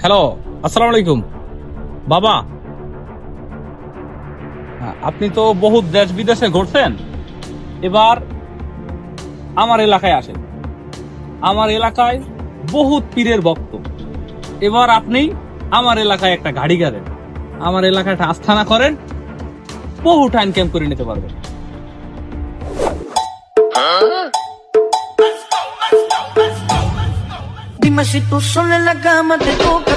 Hello আসসালামু আলাইকুম বাবা, আপনি তো বহু দেশ বিদেশে ঘুরছেন। এবার আমার এলাকায় আসেন। আমার এলাকায় বহুত পীরের ভক্ত। এবার আপনি আমার এলাকায় একটা গাড়ি গাড়েন। আমার এলাকায় একটা আস্থানা করেন। বহু টাইম ক্যাম্প করে নিতে পারবেন। Dime si tú sola en la cama te toca.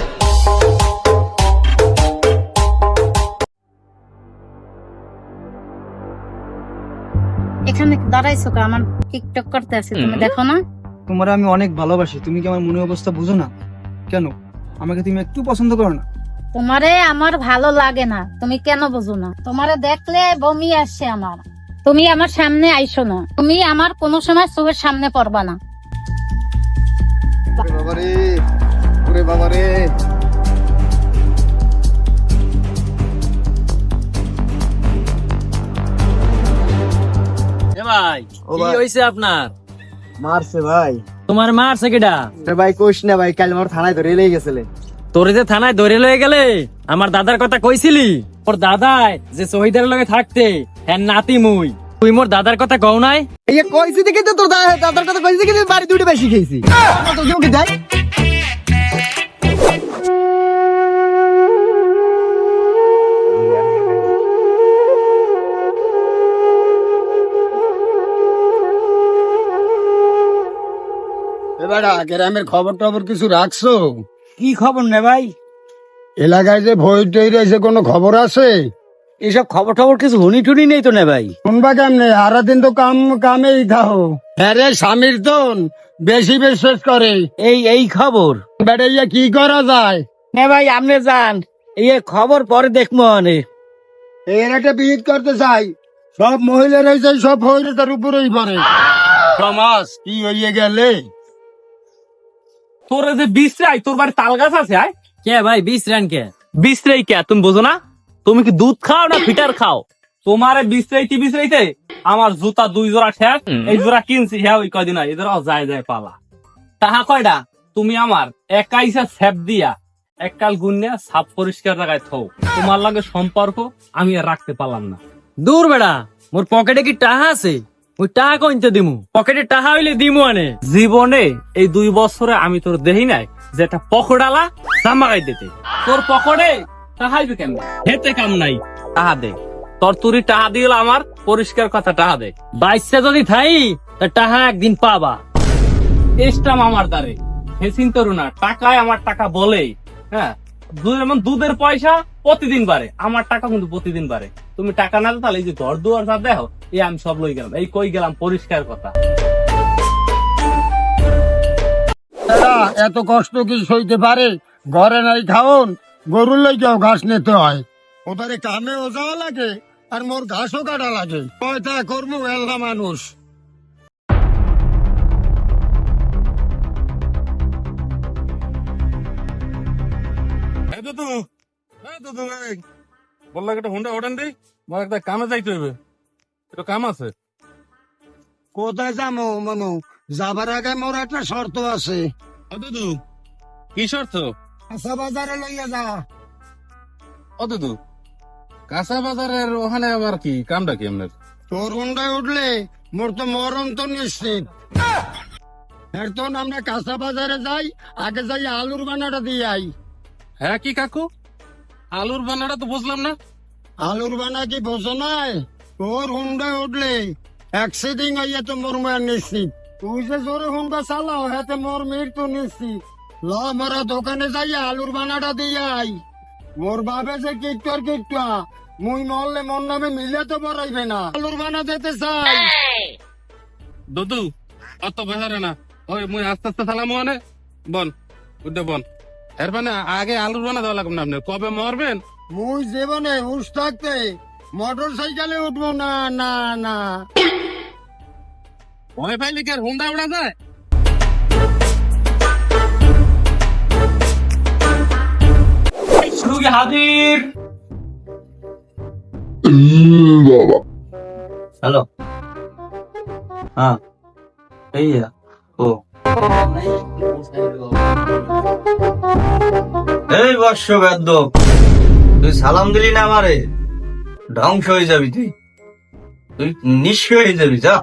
এখানে দাঁড়াইছো কা আমার টিকটক করতে আছে তুমি দেখো না? তোমার আমি অনেক ভালোবাসি তুমি কি আমার মনের অবস্থা বুঝো না? কেন? আমাকে তুমি একটু পছন্দ করো না। তোমারে আমার ভালো লাগে না তুমি কেন বুঝো না? তোমারে দেখলে বমি আসছে আমার। তুমি আমার সামনে আইসো না। তুমি আমার কোনো সময় চোখের সামনে পড়বা না। ওরে ভাই কি ভাই। হইছে আপনার? মারছে ভাই। তোমার মারছে কিডা? ভাই কোশ না ভাই কাল আমার থানায় ধরে লেগে গেছিলে। তোরে যে থানায় ধরে লয়ে গেলে আমার দাদার কথা কইছিলি? ওর দাদাই যে শহীদের লগে থাকতে হ্যাঁ নাতি মুই। তুই মোর দাদার কথা কও নাই? এই কইছি দেখি তো তোর দা- দাদার কথা কইছি দেখি বাড়ি দুটো বেশি খেয়েছি। তো কেউ কি দেয় গ্রামের খবর টবর কিছু রাখছো? কি খবর নে ভাই? এলাকায় যে ভয় টই হয়েছে কোনো খবর আছে? এসব খবর টবর কিছু হুনি টুনি নেই তো নে ভাই। শুনবা কেমনে? দিন তো কাম কামেই থাও। হ্যাঁ রে স্বামীর তোন বেশি বিশ্বাস করে। এই এই খবর। বেড়াইয়া কি করা যায়? নে ভাই আপনি যান। এই খবর পরে দেখব অনেক এর একটা বিহিত করতে চাই। সব মহিলারাই চাই সব হইলে তার উপরেই পড়ে। সমাজ কি হইয়ে গেলে? তোর যে বিশ্রাই তোর বাড়ি তাল গাছ আছে আয়। কে ভাই বিশ্রান কে? বিশ্রাই কে? তুমি বোঝো না? তুমি কি দুধ খাও না ফিটার খাও? তোমারে বিশ্রাইতে বিশ্রাইতে আমার জুতা দুই জোড়া ঠেক এই জোড়া কিনছি হ্যাঁ ওই কয়দিন হয় এদের যায় যায় পালা। তাহা কয়টা তুমি আমার একাইসা স্যাপ দিয়া এককাল গুন্যা সাপ পরিষ্কার জায়গায় থও। তোমার লাগে সম্পর্ক আমি আর রাখতে পারলাম না। দূর বেড়া মোর পকেটে কি টাহা আছে? ওই টাহা কইতে দিমু? পকেটে টাহা হইলে দিমু আনে। জীবনে এই দুই বছরে আমি তোর দেহি নাই। যে একটা পকড়ালা জামাগাই দিতে। তোর পকড়ে টাহাইবে কেন হেতে কাম নাই। টাহা দে। তোর তুরি টাহা দিল আমার পরিষ্কার কথা টাহা দে। বাইসে যদি থাই তা টাহা একদিন পাবা। এস্টাম আমার দ্বারে। হেসিন তরু না টাকায় আমার টাকা বলে হ্যাঁ? যেমন দুধের পয়সা প্রতিদিন বাড়ে আমার টাকা কিন্তু প্রতিদিন বাড়ে। তুমি টাকা না দাও, তাহলে এই যে ঘর দুয়ার যা দেখো এই আমি সব লই গেলাম। এই কই গেলাম? পরিষ্কার কথা। এত কষ্ট কি সইতে পারে? ঘরে নাই খাওন গরুর লইকেও ঘাস নিতে হয়। ওটারে কামে ওজাও লাগে আর মোর ঘাসও কাটা লাগে। পয়সা করব এল্লা মানুষ। একটা হুন্ডা ওঠেন দিই আমার একটা কামে যাইতে হবে একটু কাম আছে? কোথায় যাব মনু? যাবার আগে মোর একটা শর্ত আছে। অদুদু কি শর্ত? কাঁচা বাজারে লইয়া যা। অদুদু কাঁচা বাজারের ওখানে আবার কি? কামটা কি আপনার? তোর হুন্ডায় উঠলে মোর তো মরণ তো নিশ্চিত। তো আমরা কাঁচা বাজারে যাই আগে যাই আলুর বানাটা দিয়ে আই। হ্যাঁ কি কাকু? আলুর বানাটা তো বুঝলাম না। আলুর বানা কি বোঝো নাই? তোর হুন্ডায় উঠলে অ্যাক্সিডেন্ট হইয়া তো মোর নিশ্চিত। তুই যে জোরে হুন্ডা চালাও হাতে মোর মৃত্যু নিশ্চিত। ল মোরা দোকানে যাই আলুর বানাটা দিয়ে আই। মোর বাবে যে কিটর কিটটা মুই মরলে মন নামে মিলে তো বড়াইবে না। আলুর বানা দিতে চাই। দুদু অত বেহারে না। ওই মুই আস্তে আস্তে সালাম মানে বন উঠে বন। এর মানে আগে আলুর বানা দেওয়া লাগবে না আপনি কবে মরবেন? মুই জীবনে হুশ থাকতে মোটর সাইকেলে উঠবো না না না। ভয় পাইলে কি আর হুন্ডা উড়া যায়? রুগী হাজির? হ্যালো। হ্যাঁ এই ও। এই বর্ষ বেদ্য তুই সালাম দিলি না আমারে? ধ্বংস হয়ে যাবি তুই। তুই নিঃস্ব হয়ে যাবি যা।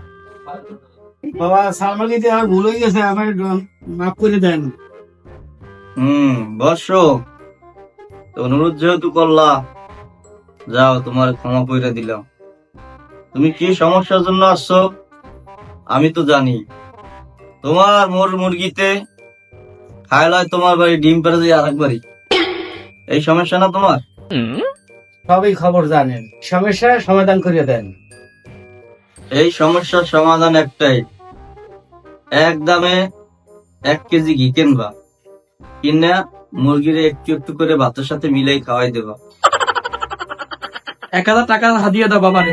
বাবা সালমান দিতে আমার ভুল হয়ে গেছে আমার মাফ করে দেন। হুম বর্ষ তো অনুরোধ যেহেতু করলা যাও তোমার ক্ষমা করে দিলাম। তুমি কি সমস্যার জন্য আসছো? আমি তো জানি। তোমার মোর মুরগিতে খাইলায় তোমার বাড়ি ডিম পেরে যায় আর একবারই এই সমস্যা না তোমার? সবই খবর জানেন। সমস্যার সমাধান করে দেন। এই সমস্যার সমাধান একটাই। এক দামে এক কেজি ঘি কিনবা। কিনে মুরগিরে একটু একটু করে ভাতের সাথে মিলাই খাওয়াই দেবা। এক হাজার টাকা হাদিয়ে দাও বাবারে।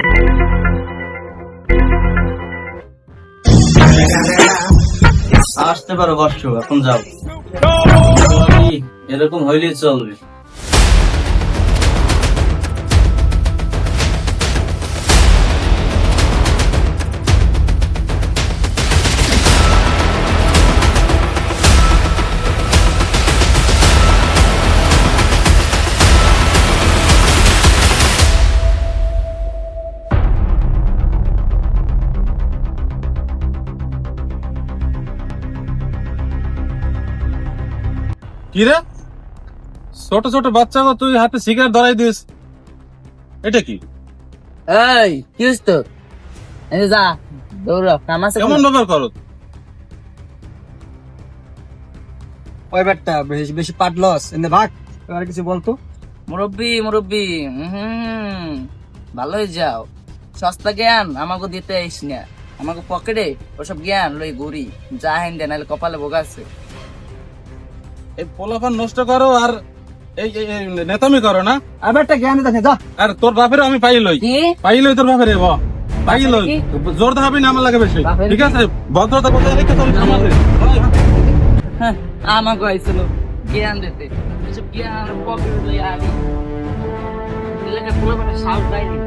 আসতে পারো বর্ষ এখন যাও। এরকম হইলেই চলবে। কি রে? ছোট ছোট বাচ্চা তুই হাতে সিগারেট ধরাই দিস। এটা কি? এই কি হইছে তোর? এই যা দৌড় কাম আছে কেমন ব্যবহার করো? ওই ব্যাটটা বেশি বেশি পাট লস। এনে ভাগ আর কিছু বলতো মুরব্বি মুরব্বি হুম ভালোই যাও। সস্তা জ্ঞান আমাকে দিতে আইস না। আমাকে পকেটে ওসব জ্ঞান লই ঘুরি। যা হেন দে নাহলে কপালে ভোগ আছে। এই পোলাপান নষ্ট করো আর এই নেতামি করো না। আর ব্যাটটা জ্ঞান দেখে যা। আর তোর বাপের আমি পাই লই পাই লই তোর বাপের ব। পাই লই জোর দেখাবি না আমার লাগে বেশি। ঠিক আছে? ভদ্রতা বজায় রেখে আমাদের হ্যাঁ, আমাকে আইছিল জ্ঞান দিতে। এসব জ্ঞান পকেটে লই আমি এলাকার পোলাপানে সাহস পাইনি।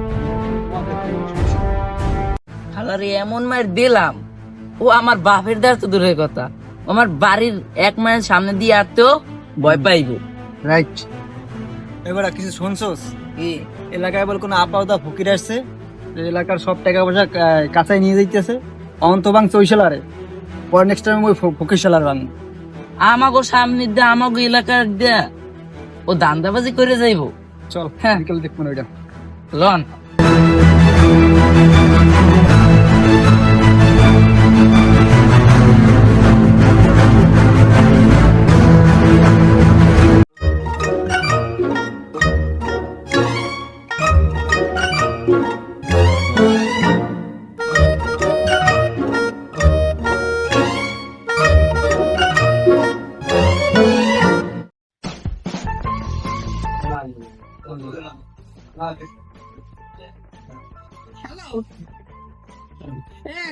এমন মায়ের দিলাম। ও আমার বাপের দ্বার তো দূরের কথা। আমার বাড়ির এক মাইল সামনে দিয়ে আসতেও ভয় পাইবো। রাইট এবার কিছু শুনছোস? কি? এলাকায় বল কোনো আপাউদা ফকির আসছে? এলাকার সব টাকা পয়সা কাঁচাই নিয়ে যাইতেছে। অন্ত বাং চৈশালারে। পরে নেক্সট টাইম ওই ফ- ফকির শালার বাং আমাগো সামনে দিয়ে আমাগো এলাকার দিয়া ও দান্দাবাজি করে যাইবো। চল হ্যাঁ। বিকেল দেখব না ওইটা লন।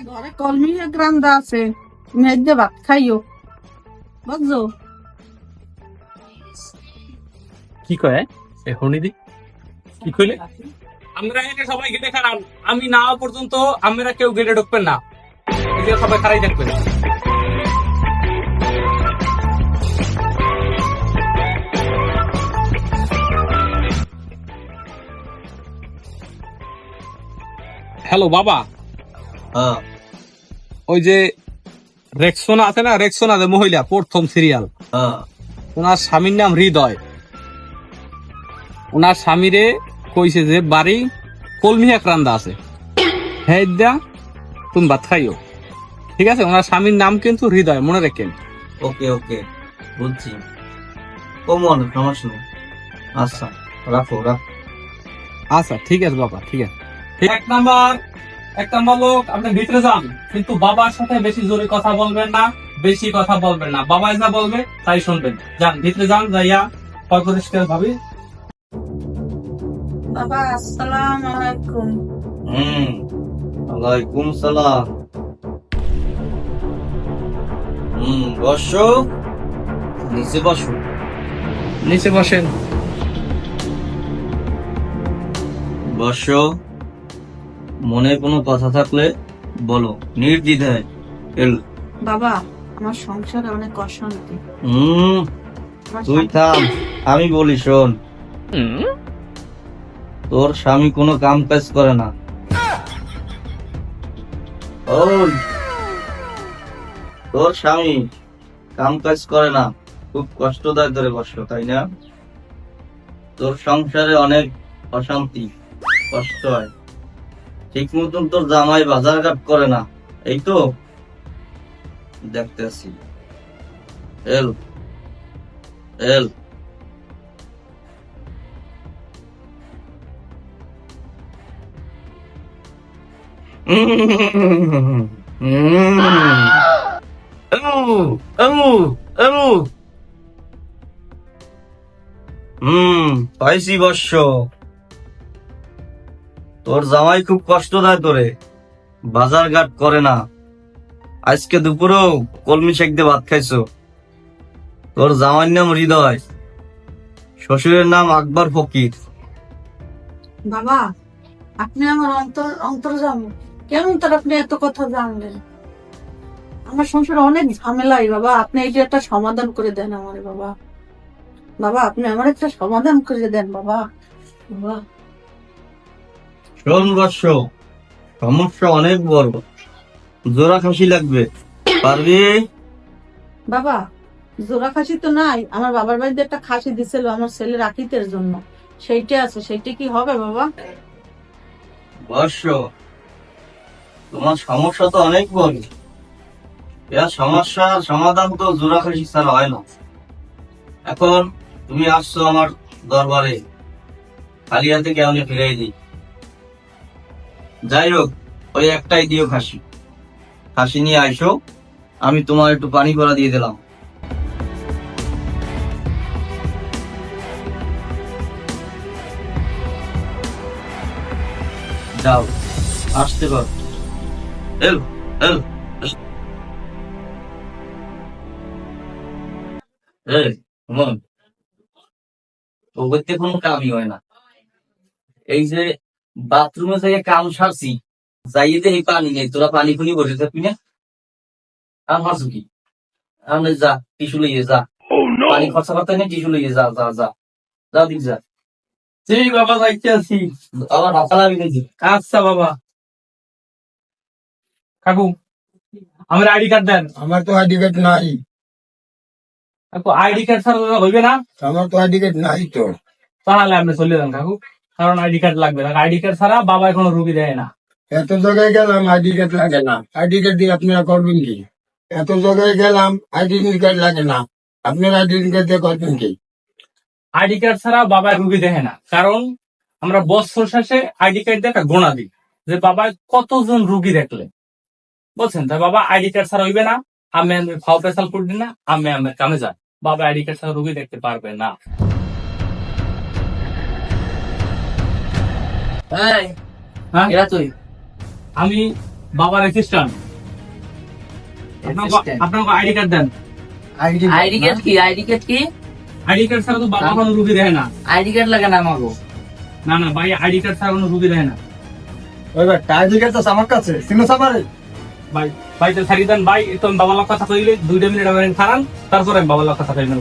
ঘরে কলমি গ্রান্দা আছে। তুমি ভাত খাইও বুঝছ? কি কয়? এ হনিদি কি কইলে? আমরা এখানে সবাই গেটে খারাপ। আমি না পর্যন্ত আমরা কেউ গেটে ঢুকবেন না। সবাই খারাই দেখবেন হ্যালো বাবা। হ্যাঁ। ওই যে রেক্সোনা আছে না? রেক্সোনা যে মহিলা প্রথম সিরিয়াল হ্যাঁ। ওনার স্বামীর নাম হৃদয়। ওনার স্বামীরে কইছে যে বাড়ি কলমি এক রান্দা আছে। হ্যাঁ তুমি ভাত খাইও ঠিক আছে? ওনার স্বামীর নাম কিন্তু হৃদয় মনে রাখেন। ওকে ওকে। কমন সমস্যা আচ্ছা রাখো রাখো। আচ্ছা ঠিক আছে বাবা ঠিক আছে। এক নাম্বার এক নাম্বার লোক আপনি ভিতরে যান কিন্তু বাবার সাথে বেশি জোরে কথা বলবেন না বেশি কথা বলবেন না। বাবা যা বলবে তাই শুনবেন। যান ভিতরে যান যাইয়া পরিষ্কার ভাবে। বাবা আসসালাম আলাইকুম। হুম ওয়ালাইকুম সালাম। হুম বসো। নিচে বসো। নিচে বসেন। বসো। মনে কোনো কথা থাকলে বলো নির্দ্বিধায় এল। বাবা আমার সংসারে অনেক অশান্তি। হুম তুই থাম আমি বলি শোন। তোর স্বামী কোনো কাম কাজ করে না। তোর স্বামী কাম কাজ করে না খুব কষ্ট দেয় তোরে কষ্ট তাই না? তোর সংসারে অনেক অশান্তি কষ্ট হয়। ঠিক মতন তোর জামাই বাজার ঘাট করে না এই তো দেখতেছি এল এল হুম পাইছি বর্ষ তোর জামাই খুব কষ্ট দেয় তোরে। বাজার ঘাট করে না। আজকে দুপুরেও কলমি শেখ দিয়ে ভাত খাইছো। তোর জামাইর নাম হৃদয়। শ্বশুরের নাম আকবর ফকির। বাবা, আপনি আমার অন্তর অন্তর জানো কেমন তার আপনি এত কথা জানলেন? আমার সংসারে অনেক ঝামেলাই বাবা। আপনি এই যে একটা সমাধান করে দেন আমার বাবা। বাবা, আপনি আমার একটা সমাধান করে দেন বাবা। বাবা। শোন বর্ষ সমস্যা অনেক বড়। জোড়া খাসি লাগবে। পারবি? বাবা জোড়া খাসি তো নাই। আমার বাবার বাড়িতে একটা খাসি দিছিল আমার ছেলে রাখিতের জন্য। সেইটা আছে সেইটা কি হবে বাবা? বর্ষ তোমার সমস্যা তো অনেক বড়। এর সমস্যার সমাধান তো জোড়া খাসি ছাড়া হয় না। এখন তুমি আসছো আমার দরবারে। খালি হাতে কেমনে ফিরাই দিই? যাই হোক ওই একটাই দিও খাসি। খাসি নিয়ে আইসো, আমি তোমার একটু পানি করা দিয়ে দিলাম। যাও, আসতে পার। এল এল এই ও করতে কোনো কামই হয় না। এই যে বাথরুমে থেকে কাম সারছি যাইয়ে এই পানি নেই। তোরা পানি খুনি বসে থাকবি না? আমার কি? আমি যা টিসু লইয়ে যা। পানি খরচা করতে নেই টিসু লইয়ে যা যা যা। যা দিক যা। সেই বাবা যাইতে আছি। আবার হাতা লাগি আচ্ছা বাবা। কাকু আমার আইডি কার্ড দেন। আমার তো আইডি কার্ড নাই। কাকু আইডি কার্ড ছাড়া হইবে না? আমার তো আইডি কার্ড নাই তো। তাহলে আপনি চলে যান কাকু। কারণ আইডি কার্ড লাগবে না আইডি কার্ড ছাড়া বাবা কোনো রুগী দেয় না এত জায়গায় গেলাম আইডি কার্ড লাগে না আইডি কার্ড দিয়ে আপনারা করবেন কি এত জায়গায় গেলাম আইডি কার্ড লাগে না আপনারা আইডি কার্ড দিয়ে করবেন কি আইডি কার্ড ছাড়া বাবা রুগী দেয় না কারণ আমরা বছর শেষে আইডি কার্ড দিয়ে একটা গোনা দিই যে বাবা কতজন রুগী দেখলে বলছেন তাই বাবা আইডি কার্ড ছাড়া হইবে না আমি আমি ফাও পেশাল করবি না আমি আমি কামে যাই বাবা আইডি কার্ড ছাড়া রুগী দেখতে পারবে না তুই। আমি বাবার অ্যাসিস্ট্যান্ট আইডি কার্ড দেন। আইডি কার্ড কি? আইডি কার্ড কি? আইডি কার্ড ছাড়া তো বাবা কোনো রুগী দেয় না। আইডি কার্ড লাগে না আমাকে না না ভাই আইডি কার্ড ছাড়া কোনো রুগী দেয় না। ওই ভাই আইডি কার্ড তো আমার কাছে। সিনো সামারে ভাই ভাই তো ছাড়ি দেন। ভাই তো লোক কথা কইলে দুইটা মিনিট আমার খারান তারপরে আমি লোক কথা কইবেন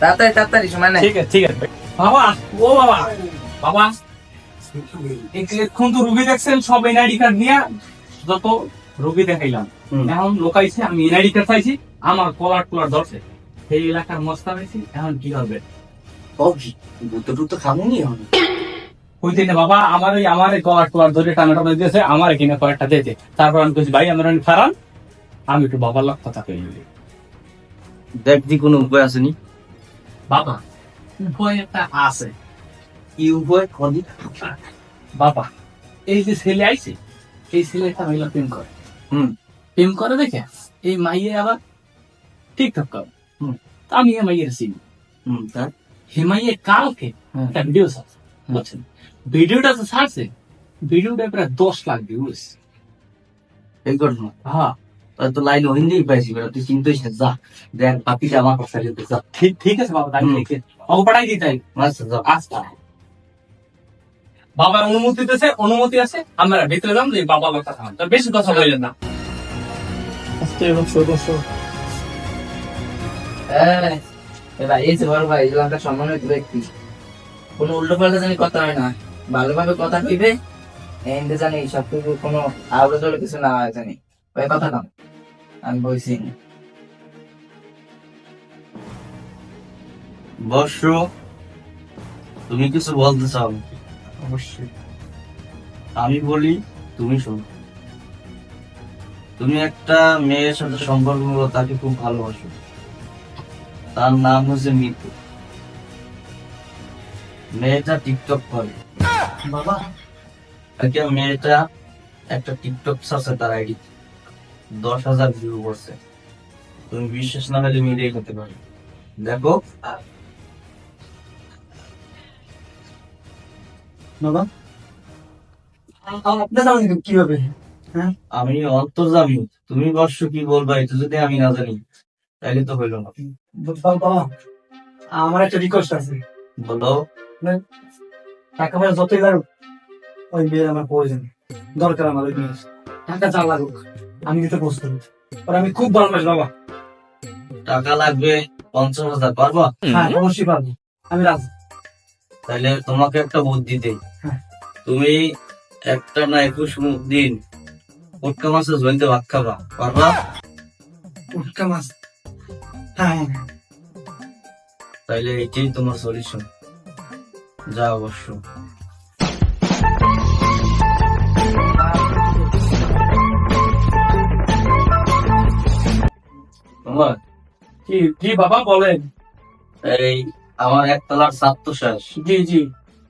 তাড়াতাড়ি তাড়াতাড়ি সময় নাই। ঠিক আছে ঠিক আছে। বাবা ও বাবা বাবা। এখন তো রুগী দেখছেন সব এনআইডি কার্ড নিয়ে যত রুগী দেখাইলাম। এখন লোকাইছে আমি এনআইডি কার্ড চাইছি আমার কলার টলার ধরছে। সেই এলাকার মস্তা হয়েছি এখন কি হবে বাবা আমার ওই আমার কলার টলার ধরে টানা টানা দিয়েছে আমার এখানে কয়েকটা দিয়েছে তারপর আমি কইছি ভাই আমার খারান আমি একটু বাবার লোক কথা কই দেখছি কোনো উপায় আসেনি বাবা উপায় একটা আছে। বাবা এই যে ছেলে আইছে এই ছেলেটা হইল প্রেম করে। হুম। প্রেম করে দেখে? এই মাইয়ে আবার টিকটক করে। হুম। তা আমি এই মাইয়ের চিনি। হুম তার হে কালকে একটা ভিডিও ছাড়ছে বুঝছেন? ভিডিওটা তো ছাড়ছে ভিডিওটা প্রায় দশ লাখ ভিউজ এই ঘটনা? হ্যাঁ। তো লাইন হিন্দি পাইছি তুই চিন্তাই না যা। দেখ পাপিটা আমার কথা যা। ঠিক ঠিক আছে বাবা তাই অগ দিতে আচ্ছা আচ্ছা। বাবার অনুমতি দিতেছে অনুমতি আছে আমরা ভিতরে যাম যে বাবা কথা খান তো বেশি কথা বললেন না। এই যে বড় ভাই এলাকার সম্মানিত ব্যক্তি। কোনো উল্টো পাল্টা জানি কথা হয় না। ভালোভাবে কথা দিবে এন্ডে জানি সব কিছু কোনো না হয় জানি। ওই কথা না আমি বলছি বর্ষ তুমি কিছু বলতে চাও? অবশ্যই। আমি বলি তুমি শোনো। তুমি একটা মেয়ের সাথে সম্পর্ক করো, তাকে খুব ভালোবাসো। তার নাম হচ্ছে মিতু। মেয়েটা টিকটক করে। বাবা মেয়েটা একটা টিকটক আছে তার আইডি। দশ হাজার ভিউ করছে। তুমি বিশ্বাস না হলে মিলিয়ে করতে পারো। দেখো বাবা আপনি জানেন কীভাবে? আমি অন্তর্জামী তুমি বর্ষ কি বলবা এটা যদি আমি না জানি তাহলে তো হইল না। বাবা আমার একটা রিকোয়েস্ট আছে। বলো। টাকা পয়সা যতই লাগুক ওই বিয়ে আমার প্রয়োজন। দরকার আমার ওই বিয়ে টাকা যা লাগুক আমি দিতে প্রস্তুত। আর আমি খুব ভালোবাসি বাবা। টাকা লাগবে পঞ্চাশ হাজার পারবা? হ্যাঁ অবশ্যই পারব। আমি রাজি। তাহলে তোমাকে একটা বুদ্ধি দেই। হ্যাঁ। তুমি একটা না একুশ মুখ দিন উটকা মাছের জমিতে ভাত খাবা পারবা? উটকা মাছ? হ্যাঁ হ্যাঁ, হ্যাঁ। এটাই তোমার সলিউশন যা অবশ্য। তোমার? কি কি বাবা বলেন? এই আমার একতলার সাত তো শেষ। জি জি।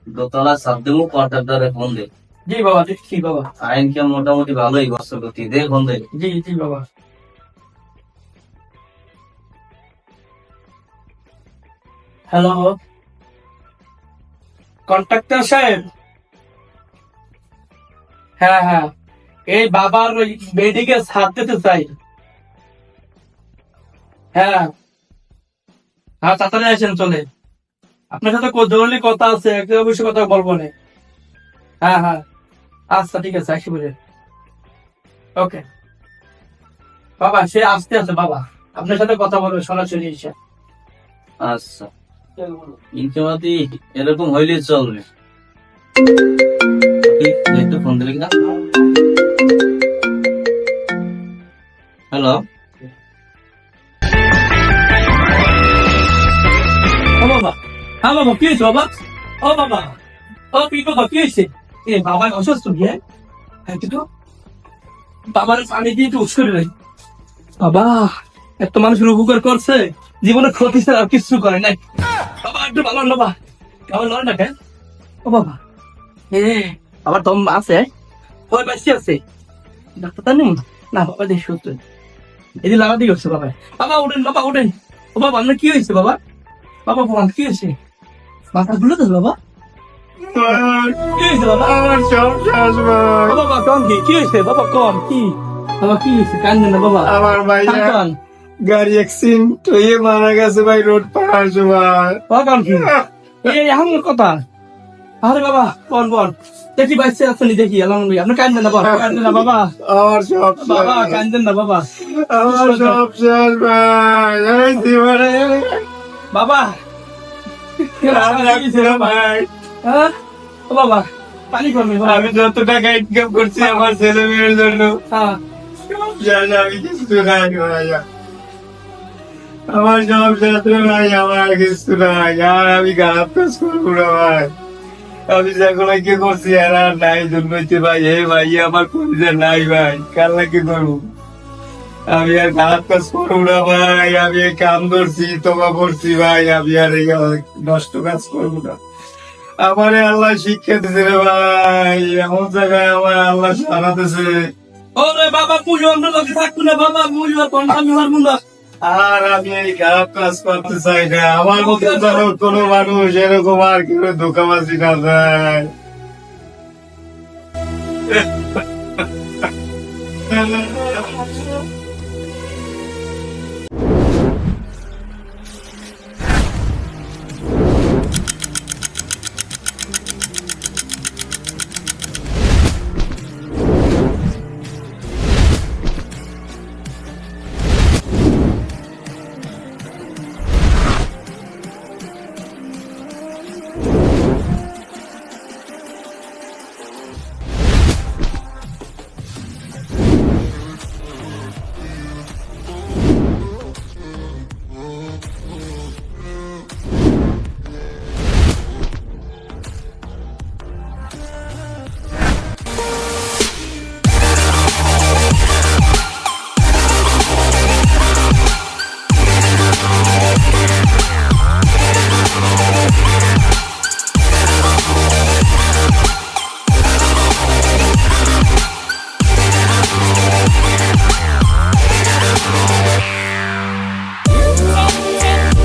দোতলার সাত দেবো কোয়ার্টারটারে ফোন দে। জি বাবা দেখছি বাবা। আইন কে মোটামুটি ভালোই করছে গতি দে ফোন দে। জি জি বাবা। হ্যালো? কন্ট্রাক্টর সাহেব? হ্যাঁ হ্যাঁ। এই বাবার ওই মেডিকে ছাদ দিতে চাই। হ্যাঁ। হ্যাঁ তাড়াতাড়ি আসেন চলে আপনার সাথে কো- জরুরি কথা আছে একটা অবশ্যই কথা বলব না। হ্যাঁ হ্যাঁ। আচ্ছা ঠিক আছে, আসি বলে ওকে। বাবা, সে আসতে আছে, বাবা। আপনার সাথে কথা বলবে, সরাসরি এসে। আচ্ছা। ইনকামাতি এরকম হইলে চলবে। ফোন দিলে কিনা হ্যালো? হ্যাঁ বাবা কি হয়েছে বাবা ও বাবা, ও কি বাবা, কি হয়েছে? এ বাবা অসুস্থ গিয়ে হ্যাঁ কিন্তু বাবার পানি দিয়ে একটু উস্করে রাখি বাবা, এত মানুষের উপকার করছে, জীবনে ক্ষতি ছাড়া আর কিছু করে নাই। বাবা, একটু বাবা বাবা বাবা লড়ে না কেন? ও বাবা, এ আবার দম আছে? ওই বেশি আছে। ডাক্তার নেই না, বাবা দেখ সত্য এদিকে লাগা দিয়ে গেছে বাবা। বাবা, উঠেন বাবা, উঠেন। ও বাবা, আপনার কি হয়েছে বাবা? বাবা কি হয়েছে? মাথা গুলো তো বাবা। কি হয়েছে বাবা বাবা কম কি? কি হয়েছে? বাবা কম কি? বাবা কি হয়েছে? কান্দে না বাবা। আমার ভাইয়া গাড়ি অ্যাক্সিডেন্ট হয়ে মারা গেছে ভাই রোড পাড়ার সময়। বাবা কান কি? এই এখন কথা। আরে বাবা বল বল। দেখি বাইসে আসনি দেখি আলহামদুলিল্লাহ আপনি কান্দেন না বাবা কান্দেন না বাবা। আমার সব বাবা কান্দেন না বাবা। আমার সব শেষ ভাই। জীবনে বাবা আর লাগছে না হ্যাঁ আমি যত টাকা করছি হ্যাঁ আর কিছু নাই আর আমি খারাপ কাজ করব না ভাই আমি যেগুলো কি করছি আর নাই জন্মইতে ভাই হে ভাই আমার কলিজা নাই ভাই কাল্লা কি করব আমি আর খারাপ কাজ করব না ভাই আমি এই কাম ধরছি তোমা করছি ভাই আমি আর এই নষ্ট কাজ করব না। আমারে আল্লাহ শিক্ষা দিছে রে ভাই এমন জায়গায় আমার আল্লাহ সারাতেছে। ওরে বাবা পুজো আমরা লোকে থাকতো না বাবা পুজো আমি না আর আমি এই খারাপ কাজ করতে চাই না। আমার মতো যেন কোনো মানুষ এরকম আর কেউ ধোকাবাজি না যায়